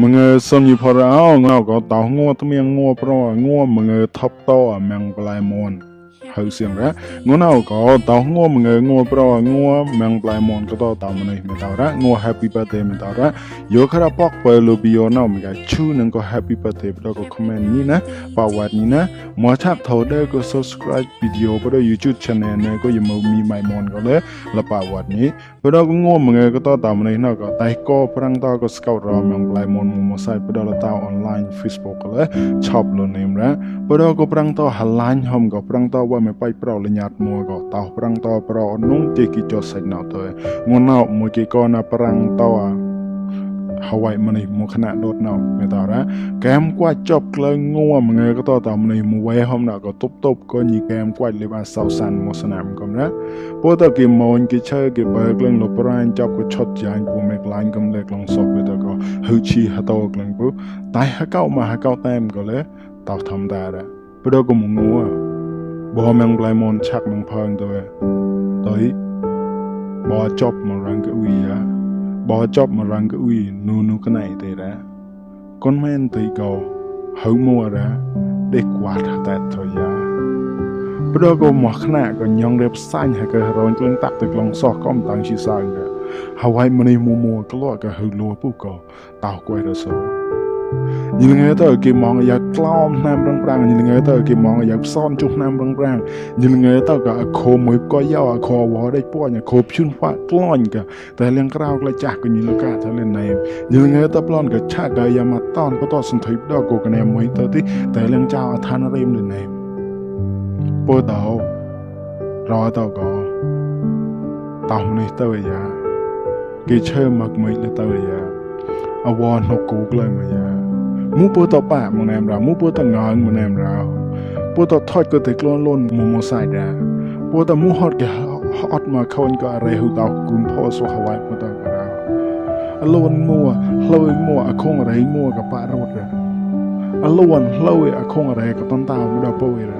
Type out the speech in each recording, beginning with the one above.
មងើសំយីផរអងអក៏តោងัวត្មៀងงัวប្រងัวមងើថប់តអមងប្លែមន ហើយសៀងរ៉ាងួនអោកោតោងួមងើងួប្រងួមងប្លៃមនកតតាមនេះមេតរ៉ាងួ Happy Birthday មេតរ៉ាយោខរ៉ាប៉កបើលូប៊ីយោណោមកែឈូនឹងក៏ Happy Birthday ប្រក៏ comment នេះណាប៉វ៉ាត់នេះណាមកឆាប់ថោដែរក៏ subscribe video ប្រ YouTube channel ណែក៏យមមីម៉ៃមនក៏លើលប៉វ៉ាត់នេះប្រក៏ងួមងើក៏តតាមនេះណោក៏តែក៏ប្រាំងតក៏ scout រមងប្លៃមនមកសាយប្រដល់តោ online Facebook ក៏លើឆប់លូនេមរ៉ាប្រក៏ប្រាំងតហឡាញ់ហមក៏ប្រាំងតវ៉ាមិនបៃប្រលញ្ញាតមួក៏តោប្រាំងតប្រនុងទេគីចុះសាច់ណៅទៅងួនណៅមួយគេក៏ណាប្រាំងតហើយមកនេះមកខណៈដុតណៅមេតារ៉ាកែមគួចចប់ក្លើងួមងើក៏តតាមនេះមួយវ៉ែហំណៅក៏ទប់ទប់ក៏ញីកែមគួចលេបអាសៅសាន់មកស្នាមកំណាពោតគេម៉ូនគេឈើគេបើក្លឹងលប្រាញ់ចាប់ក៏ឆត់ចាញ់ពូមេក្លាញ់កំលេក្លងសពទៅក៏ហឺឈីហតោក្លឹងពូតែហកៅមកហកៅតែមក៏លេតោធម្មតារ៉ាព្រោះក៏មងួ bo mang blai mon chak mang phang do doi bo chop ma rang ka ui ya bo chop ma rang ka ui nu nu ka nai te ra con men te go hau mo ra de kwa ta ta to ya ព្រោះក៏មកខ្នាក៏ញងរៀបសាញ់ហើយក៏រនជឿនតាក់ទៅក្លងសោះក៏មិនតាំងជាសើងដែរហើយមនេះមួមួក្លោក៏ហៅលួពុះក៏តោគួយរសោ ញីងើទៅគេมองយ៉ាក្លោមណាមរងប្រាំងញីងើទៅគេมองយ៉ាផ្សនជុះណាមរងប្រាំងញីងើទៅក៏ខោមួយក៏យោខោវ៉ដេពួញខោភឿនហ្វាក្លាញ់ក៏តែលៀងក្រៅក្លាចាស់ក៏ញីលកាថាលេណែញីងើទៅប្លន់ក៏ឆាក៏យ៉ាមកតនក៏តសន្ធិបដល់ក៏កណែមួយទៅទីតែលៀងចៅអឋានរេមលេណែពោតោរអទៅក៏តោះនេះទៅយ៉ាគេឈើមកមួយលើទៅយ៉ា អវ៉នគូក្លែងមកយ៉ា mu pu to pa mo nem ra mu pu to ngang mo nem ra pu to thot ko te klon lon mo mo sai da pu to mu hot ke hot ma khon ko are hu ta kun pho so hawai pu to ka ra alon mo hloi mo a khong re mo ka pa rot ra alon hloi a khong re ka ton ta mo da po ra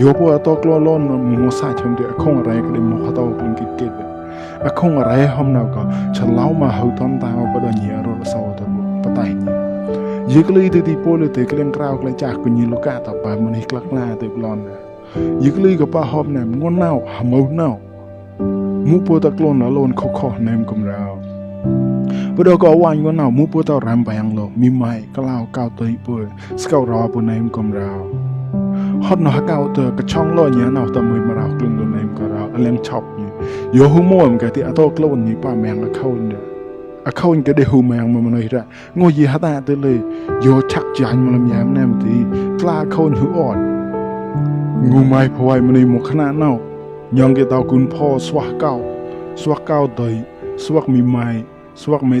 yo pu to klon lon mo mo sai chom de a khong re ka de mo ha to kun ki ki a khong re hom na ko chalau ma hu ton ta ba do nya ro so to pa tai ni យឺកលីទៅទីពលទៅក្លៀងក្រៅក្លែចាស់គុញលូកាតបាមនេះក្លឹកណាទៅប្លន់យឺកលីក៏ប៉ហប់ណែងន់ណៅហមៅណៅមូពតក្លូនឡូនខខណែមកំរៅបដក៏វាញ់ងន់ណៅមូពតរ៉ាំបាំងលោមីម៉ៃក្លៅកៅទៅពុស្កៅរ៉ពុណែមកំរៅហត់ណោះកៅទៅកឆងលោញ៉ាណៅតមួយមរៅក្លឹងណែមករៅអលៀងឆប់ យោហូមួមកែទីអតក្លូននេះប៉ម៉ាំងអខូនដែរអខូនក៏ដេហ៊ូម៉ាំងមកមនុយរ៉ងយីហតាទៅលេយោឆាក់ចាញ់មកលំយ៉ាមណែមទីក្លាខូនហ៊ូអត់ងូម៉ៃភួយមនីមកខ្នាណៅញងគេតៅគុនផោស្វះកៅស្វះកៅទៅស្វះមីម៉ៃស្វះមេ